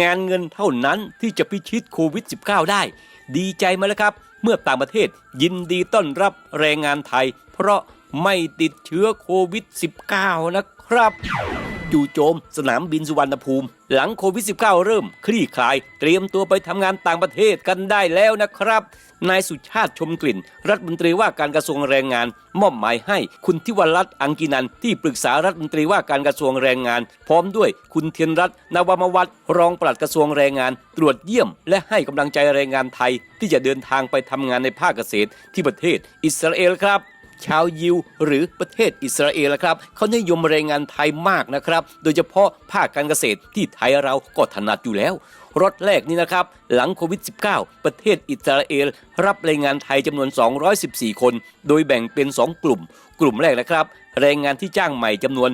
งานเงินเท่านั้นที่จะพิชิตโควิด -19 ได้ ดีใจไหมาแล้วครับ เมื่อต่างประเทศยินดีต้อนรับแรงงานไทย เพราะไม่ติดเชื้อโควิด -19 นะ ครับจู่โจม สนามบินสุวรรณภูมิ หลังโควิด -19 เริ่มคลี่คลาย เตรียมตัวไปทำงานต่างประเทศกันได้แล้วนะครับ นายสุชาติชมกลิ่น รัฐมนตรีว่าการกระทรวงแรงงาน มอบหมายให้คุณทิวรัตน์อังกินัน ที่ปรึกษารัฐมนตรีว่าการกระทรวงแรงงาน พร้อมด้วยคุณเทียนรัตน์นวมวัฒน์รองปลัดกระทรวงแรงงาน ตรวจเยี่ยม และให้กำลังใจแรงงานไทย ที่จะเดินทางไปทำงานในภาคเกษตรที่ประเทศอิสราเอลครับ ชาวยิว หรือประเทศอิสราเอลนะครับเขานิยมแรงงานไทยมากนะครับ โดยเฉพาะภาคการเกษตรที่ไทยเราก็ถนัดอยู่แล้วรถแรกนี้นะครับ หลังโควิด -19 ประเทศอิสราเอล รับแรงงานไทยจำนวน 214 คน โดยแบ่งเป็น 2 กลุ่ม กลุ่มแรกนะครับ แรงงานที่จ้างใหม่จำนวน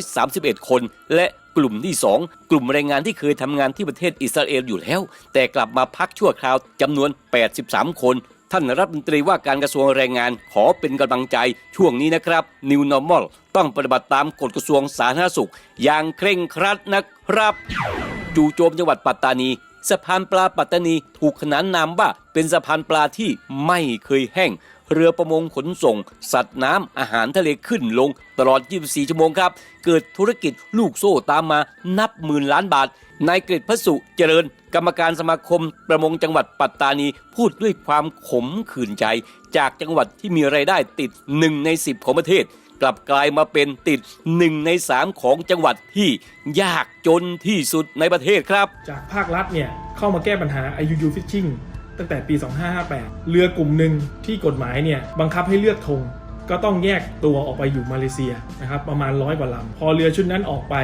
131 คน และกลุ่มที่ 2 กลุ่มแรงงานที่เคยทำงานที่ประเทศอิสราเอลอยู่แล้ว แต่กลับมาพักชั่วคราวจำนวน 83 คน ท่านรัฐมนตรีว่าการกระทรวงแรงงานขอเป็นกำลังใจช่วงนี้นะครับ New Normal ต้องปฏิบัติตามกฎกระทรวงสาธารณสุข อย่างเคร่งครัดนะครับ จู่โจมจังหวัดปัตตานีสะพานปลาปัตตานีถูกขนานนามว่าเป็นสะพานปลาที่ไม่เคยแห้ง เรือประมงขนส่ง สัตว์น้ำอาหารทะเลขึ้นลง ตลอด 24 ชั่วโมงครับ เกิดธุรกิจลูกโซ่ตามมานับหมื่นล้านบาทนายกฤษพสุเจริญ กรรมการสมาคม ประมงจังหวัดปัตตานี พูดด้วยความขมขื่นใจ จากจังหวัดที่มีไรายได้ติดหนึ่งใน 10 ของประเทศ กลับกลายมาเป็นติดหนึ่งในสามของจังหวัดที่ยากจนที่สุดในประเทศครับ จากภาครัฐเนี่ยเข้ามาแก้ปัญหา IUU Fishing ตั้งแต่ปี 2558 เรือกลุ่มหนึ่งที่กฎหมายเนี่ยบังคับให้เลือกธงก็ต้องแยกตัวออกไปอยู่มาเลเซียนะครับประมาณร้อยกว่าลำพอเรือชุดนั้นออกไป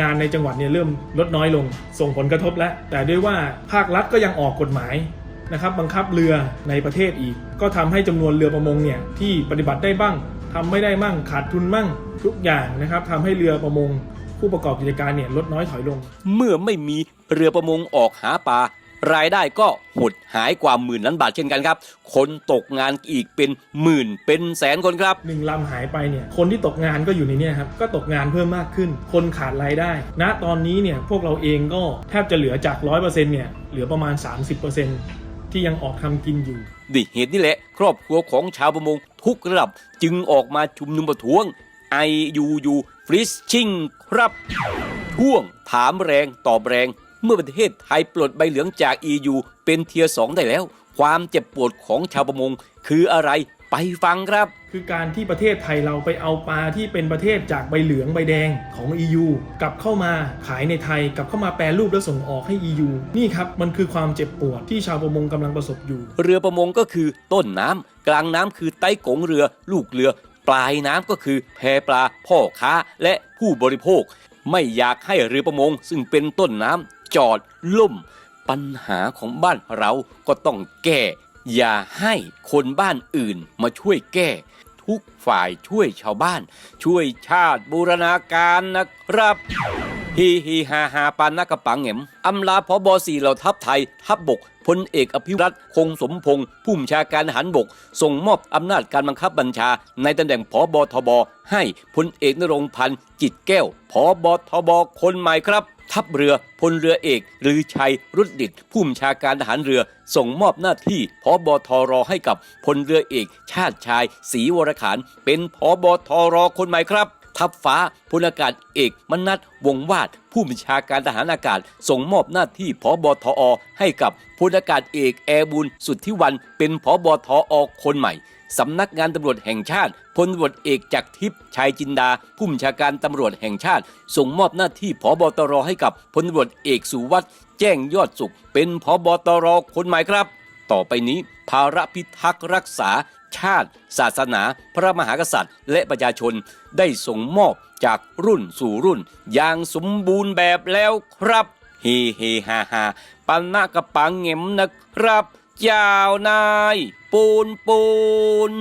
งานในจังหวัดเนี่ยเริ่มลดน้อยลง ส่งผลกระทบแล้ว แต่ด้วยว่าภาครัฐก็ยังออกกฎหมายนะครับบังคับเรือในประเทศอีก ก็ทำให้จำนวนเรือประมงเนี่ยที่ปฏิบัติได้บ้างทำไม่ได้มั่งขาดทุนมั่งทุกอย่างนะครับทำให้เรือประมง ผู้ประกอบกิจการเนี่ยลดน้อยถอยลง เมื่อไม่มีเรือประมงออกหาปลา รายได้ก็หดหายกว่าหมื่นล้านบาทเช่นกันครับ คนตกงานอีกเป็นหมื่นเป็นแสนคนครับหนึ่งลำหายไปเนี่ยคนที่ตกงานก็อยู่ในเนี้ครับก็ตกงานเพิ่มมากขึ้น คนขาดรายได้ ณตอนนี้เนี่ยพวกเราเองก็แทบจะเหลือจาก 100%เนี่ยเหลือประมาณ 30%ที่ยังออกทำกินอยู่ด้วยเหตุนี้แหละ ครอบครัวของชาวประมงทุกระดับจึงออกมาชุมนุมประท้วง IUU Fishing ครับช่วงถามแรงตอบแรง เมื่อประเทศไทยปลดใบเหลืองจาก EU เป็นเทียร์สองได้แล้ว ความเจ็บปวดของชาวประมง คืออะไรไปฟังครับ คือการที่ประเทศไทยเราไปเอาปลาที่เป็นประเทศจากใบเหลืองใบแดงของ EU กลับเข้ามาขายในไทยกลับเข้ามาแปรรูปแล้วส่งออกให้ EU นี่ครับมันคือความเจ็บปวดที่ชาวประมงกำลังประสบอยู่ เรือประมงก็คือต้นน้ำกลางน้ำคือไต้กงเรือ ลูกเรือ ปลายน้ำก็คือแพปลาพ่อค้าและผู้บริโภค ไม่อยากให้เรือประมงซึ่งเป็นต้นน้ำ จอดล่ม ปัญหาของบ้านเราก็ต้องแก้ อย่าให้คนบ้านอื่นมาช่วยแก้ ทุกฝ่ายช่วยชาวบ้าน ช่วยชาติบูรณาการนะครับฮีฮีฮาฮาปานนักกระปังเหง็มอำลาพบสี่เหล่าทัพไทย ทัพบบกพลเอกอภิรัตคงสมพงศ์ผู้บัญชาการหารบก ส่งมอบอำนาจการบังคับบัญชา ในตำแหน่งพบทบ ให้พลเอกนรงพันธ์จิตแก้วพบทบคนใหม่ครับ ทัพเรือพลเรือเอกลือชัยรุดดิตผู้บัญชาการทหารเรือส่งมอบหน้าที่พบทรให้กับพลเรือเอก ชาติชายศรีวรขานเป็นพบทรคนใหม่ครับ ทัพฟ้าพลอากาศเอกมนัทวงวาด ผู้บัญชาการทหารอากาศ ส่งมอบหน้าที่พบทอ ให้กับพลอากาศเอกแอร์บุญสุทธิวัน เป็นพบทอคนใหม่สำนักงานตำรวจแห่งชาติพลตำรวจเอกจากทิพย์ชัยจินดา ผู้บัญชาการตำรวจแห่งชาติ ส่งมอบหน้าที่พบตรให้กับพลตำรวจเอกสุวัสด์แจ้งยอดสุข เป็นพบตรคนใหม่ครับ ต่อไปนี้ ภาระพิทักษ์รักษา ชาติ ศาสนา พระมหากษัตริย์ และประชาชนได้ส่งมอบจากรุ่นสู่รุ่น อย่างสมบูรณ์แบบแล้วครับเฮเฮฮาฮาปันนากระปังเง็มนะครับ เจ้านาย ปูนปูน